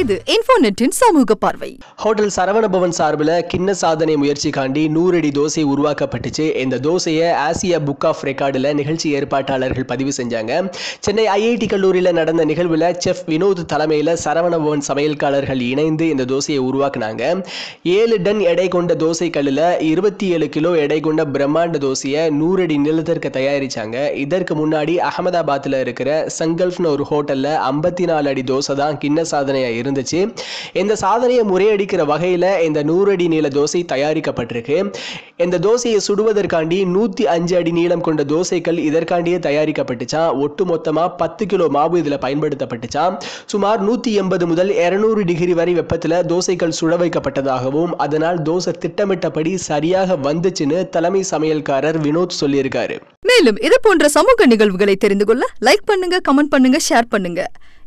இது இன்ஃபோநெட்டின் சமூக பார்வை. ஹோட்டல் சரவணபவன் சார்பில் கிண்ண சாதனை முயற்சி காண்டி நூறடி தோசை உருவாக்கப்பட்டுச்சு. இந்த தோசையை ஆசியா புக் ஆஃப் ரெக்கார்டில் நிகழ்ச்சி ஏற்பாட்டாளர்கள் பதிவு செஞ்சாங்க. சென்னை ஐஐடி கல்லூரியில் நடந்த நிகழ்வில் செஃப் வினோத் தலைமையில் சரவணபவன் சமையல்காரர்கள் இணைந்து இந்த தோசையை உருவாக்குனாங்க. ஏழு டன் எடை கொண்ட தோசை கல்லில் இருபத்தி ஏழு கிலோ எடை கொண்ட பிரம்மாண்ட தோசையை நூறடி நிலத்திற்கு தயாரிச்சாங்க. இதற்கு முன்னாடி அகமதாபாத்தில் இருக்கிற சங்கல்ஃப்னு ஒரு ஹோட்டலில் ஐம்பத்தி நாலு அடி தோசை தான் கிண்ண சாதனையாக இருந்துச்சு. இந்த சாதனையை முறையடிக்கிற வகையில் இந்த நூறடி நீள தோசை தயாரிக்கப்பட்டிருக்கு. இந்த தோசையை சுடுவதற்காண்டி நூற்றி அஞ்சு அடி நீளம் கொண்ட தோசைகள் இதற்காண்டியே தயாரிக்கப்பட்டுச்சான் ஒட்டு மொத்தமாக பத்து கிலோ மாவு இதில் பயன்படுத்தப்பட்டுச்சான் சுமார் நூற்றி எண்பது முதல் இரநூறு டிகிரி வரை வெப்பத்தில் தோசைகள் சுட வைக்கப்பட்டதாகவும் அதனால் தோசை திட்டமிட்டபடி சரியாக வந்துச்சுன்னு தலைமை சமையல்காரர் வினோத் சொல்லியிருக்காரு. மேலும் இது போன்ற சமூக நிகழ்வுகளை தெரிந்து கொள்ள லைக் பண்ணுங்க கமெண்ட் பண்ணுங்க ஷேர் பண்ணுங்க.